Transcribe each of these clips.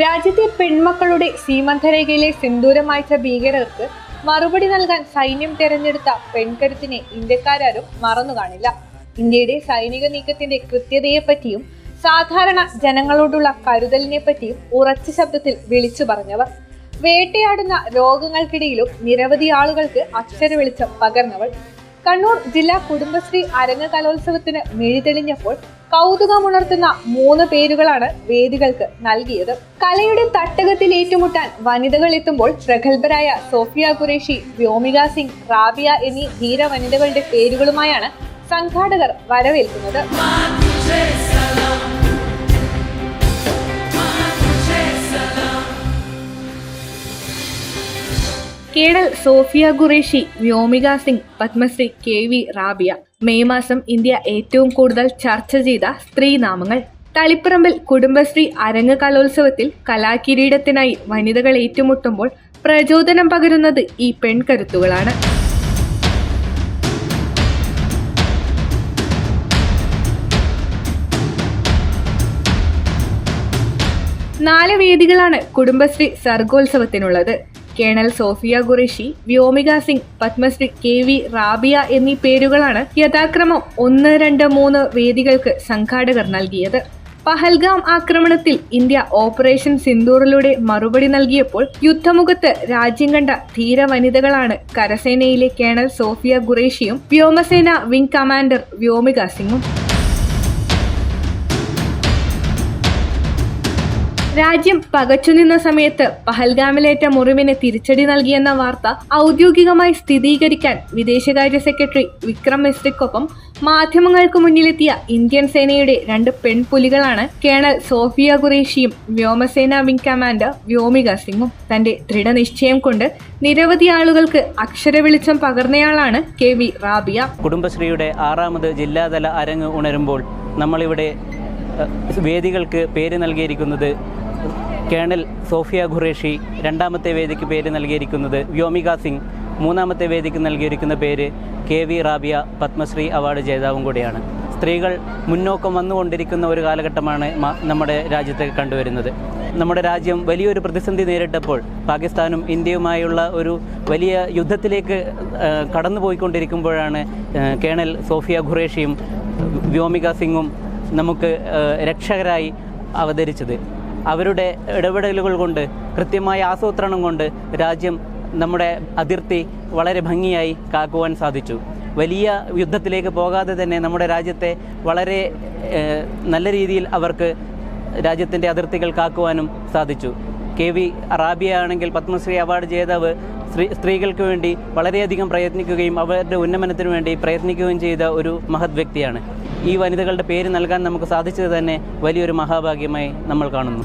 രാജ്യത്തെ പെൺമക്കളുടെ സീമന്തരേഖയിലെ സിന്ദൂരമായിച്ച ഭീകരർക്ക് മറുപടി നൽകാൻ സൈന്യം തെരഞ്ഞെടുത്ത പെൺകരുത്തിനെ ഇന്ത്യക്കാരും മറന്നു കാണില്ല. ഇന്ത്യയുടെ സൈനിക നീക്കത്തിന്റെ കൃത്യതയെപ്പറ്റിയും സാധാരണ ജനങ്ങളോടുള്ള കരുതലിനെ പറ്റിയും ഉറച്ച ശബ്ദത്തിൽ വിളിച്ചു പറഞ്ഞവർ. വേട്ടയാടുന്ന രോഗങ്ങൾക്കിടയിലും നിരവധി ആളുകൾക്ക് അക്ഷര വെളിച്ചം പകർന്നവൾ. കണ്ണൂർ ജില്ലാ കുടുംബശ്രീ അരങ്ങ് കലോത്സവത്തിന് മിഴിതെളിഞ്ഞപ്പോൾ കൗതുകമുണർത്തുന്ന മൂന്ന് പേരുകളാണ് വേദികൾക്ക് നൽകിയത്. കലയുടെ തട്ടകത്തിൽ ഏറ്റുമുട്ടാൻ വനിതകൾ എത്തുമ്പോൾ പ്രഗത്ഭരായ സോഫിയ ഖുറേഷി വ്യോമിക സിംഗ് റാബിയ എന്നീ ധീര വനിതകളുടെ പേരുകളുമായാണ് സംഘാടകർ വരവേൽക്കുന്നത്. Colonel Sofia Qureshi Vyomika Singh Padmashri K V Rabiya. May മാസം ഇന്ത്യ ഏറ്റവും കൂടുതൽ ചർച്ച ചെയ്ത സ്ത്രീനാമങ്ങൾ തളിപ്പറമ്പിൽ കുടുംബശ്രീ അരങ്ങ് കലോത്സവത്തിൽ കലാകിരീടത്തിനായി വനിതകൾ ഏറ്റുമുട്ടുമ്പോൾ പ്രചോദനം പകരുന്നത് ഈ പെൺകരുത്തുകളാണ്. നാല് വേദികളാണ് Kudumbashree സർഗോത്സവത്തിനുള്ളത്. Colonel Sofia Qureshi Vyomika Singh Padmashri K V Rabiya എന്നീ പേരുകളാണ് യഥാക്രമം ഒന്ന് രണ്ട് മൂന്ന് വേദികൾക്ക് സംഘാടകർ നൽകിയത്. പഹൽഗാം ആക്രമണത്തിൽ ഇന്ത്യ ഓപ്പറേഷൻ സിന്ദൂറിലൂടെ മറുപടി നൽകിയപ്പോൾ യുദ്ധമുഖത്ത് രാജ്യം കണ്ട ധീര വനിതകളാണ് കരസേനയിലെ കേണൽ സോഫിയ ഖുറേഷിയും വ്യോമസേന വിംഗ് കമാൻഡർ വ്യോമിക സിംഗും. രാജ്യം പകച്ചുനിന്ന സമയത്ത് പഹൽഗാമിലേറ്റ മുറിവിന് തിരിച്ചടി നൽകിയെന്ന വാർത്ത ഔദ്യോഗികമായി സ്ഥിരീകരിക്കാൻ വിദേശകാര്യ സെക്രട്ടറി വിക്രം മിസ്രിക്കൊപ്പം മാധ്യമങ്ങൾക്ക് മുന്നിലെത്തിയ ഇന്ത്യൻ സേനയുടെ രണ്ട് പെൺപുലികളാണ് കേണൽ സോഫിയ ഖുറേഷിയും വ്യോമസേന വിംഗ് കമാൻഡർ വ്യോമിക സിംഗും. തന്റെ ദൃഢനിശ്ചയം കൊണ്ട് നിരവധി ആളുകൾക്ക് അക്ഷരവെളിച്ചം പകർന്നയാളാണ് കെ വി റാബിയ. കുടുംബശ്രീയുടെ ആറാമത് ജില്ലാതല അരങ്ങ് ഉണരുമ്പോൾ നമ്മളിവിടെ വേദികൾക്ക് പേര് നൽകിയിരിക്കുന്നത് കേണൽ സോഫിയ ഖുറേഷി രണ്ടാമത്തെ വേദിക്ക് പേര് നൽകിയിരിക്കുന്നത് വ്യോമിക സിംഗ്. മൂന്നാമത്തെ വേദിക്ക് നൽകിയിരിക്കുന്ന പേര് K V Rabiya Padmashri award ജേതാവും കൂടിയാണ്. സ്ത്രീകൾ മുന്നോക്കം വന്നുകൊണ്ടിരിക്കുന്ന ഒരു കാലഘട്ടമാണ് നമ്മുടെ രാജ്യത്തെ കണ്ടുവരുന്നത്. നമ്മുടെ രാജ്യം വലിയൊരു പ്രതിസന്ധി നേരിട്ടപ്പോൾ പാകിസ്ഥാനും ഇന്ത്യയുമായുള്ള ഒരു വലിയ യുദ്ധത്തിലേക്ക് കടന്നു കടന്നുപോയിക്കൊണ്ടിരിക്കുമ്പോഴാണ് കേണൽ സോഫിയ ഖുറേഷിയും വ്യോമിക സിംഗും നമുക്ക് രക്ഷകരായി അവതരിച്ചത്. അവരുടെ ഇടപെടലുകൾ കൊണ്ട് കൃത്യമായ ആസൂത്രണം കൊണ്ട് രാജ്യം നമ്മുടെ അതിർത്തി വളരെ ഭംഗിയായി കാക്കുവാൻ സാധിച്ചു. വലിയ യുദ്ധത്തിലേക്ക് പോകാതെ തന്നെ നമ്മുടെ രാജ്യത്തെ വളരെ നല്ല രീതിയിൽ അവർക്ക് രാജ്യത്തിന്റെ അതിർത്തികൾ കാക്കുവാനും സാധിച്ചു. കെ വി റാബിയ ആണെങ്കിൽ പത്മശ്രീ അവാർഡ് ജേതാവ് സ്ത്രീ സ്ത്രീകൾക്ക് വേണ്ടി വളരെയധികം പ്രയത്നിക്കുകയും അവരുടെ ഉന്നമനത്തിനു വേണ്ടി പ്രയത്നിക്കുകയും ചെയ്ത ഒരു മഹത് വ്യക്തിയാണ്. ഈ വനിതകളുടെ പേര് നൽകാൻ നമുക്ക് സാധിച്ചത് തന്നെ വലിയൊരു മഹാഭാഗ്യമായി നമ്മൾ കാണുന്നു.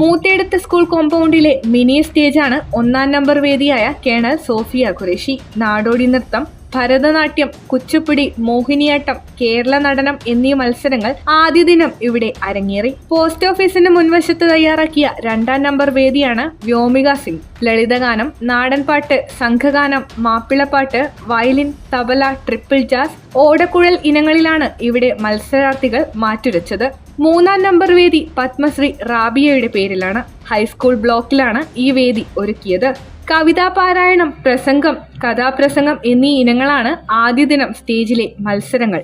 മൂത്തേടത്ത് സ്കൂൾ കോമ്പൗണ്ടിലെ മിനി സ്റ്റേജാണ് ഒന്നാം നമ്പർ വേദിയായ കേണൽ സോഫിയ ഖുറേഷി. നാടോടി നൃത്തം ഭരതനാട്യം കുച്ചുപ്പിടി മോഹിനിയാട്ടം കേരള നടനം എന്നീ മത്സരങ്ങൾ ആദ്യ ദിനം ഇവിടെ അരങ്ങേറി. പോസ്റ്റ് ഓഫീസിന് മുൻവശത്ത് തയ്യാറാക്കിയ രണ്ടാം നമ്പർ വേദിയാണ് വ്യോമിക സിംഗ്. ലളിതഗാനം നാടൻപാട്ട് സംഘഗാനം മാപ്പിളപ്പാട്ട് വയലിൻ തബല ട്രിപ്പിൾ ജാസ് ഓടക്കുഴൽ ഇനങ്ങളിലാണ് ഇവിടെ മത്സരാർത്ഥികൾ മാറ്റുരച്ചത്. മൂന്നാം നമ്പർ വേദി പത്മശ്രീ റാബിയയുടെ പേരിലാണ്. ഹൈസ്കൂൾ ബ്ലോക്കിലാണ് ഈ വേദി ഒരുക്കിയത്. കവിതാ പാരായണം പ്രസംഗം കഥാപ്രസംഗം എന്നീ ഇനങ്ങളാണ് ആദ്യ ദിനം സ്റ്റേജിലെ മത്സരങ്ങൾ.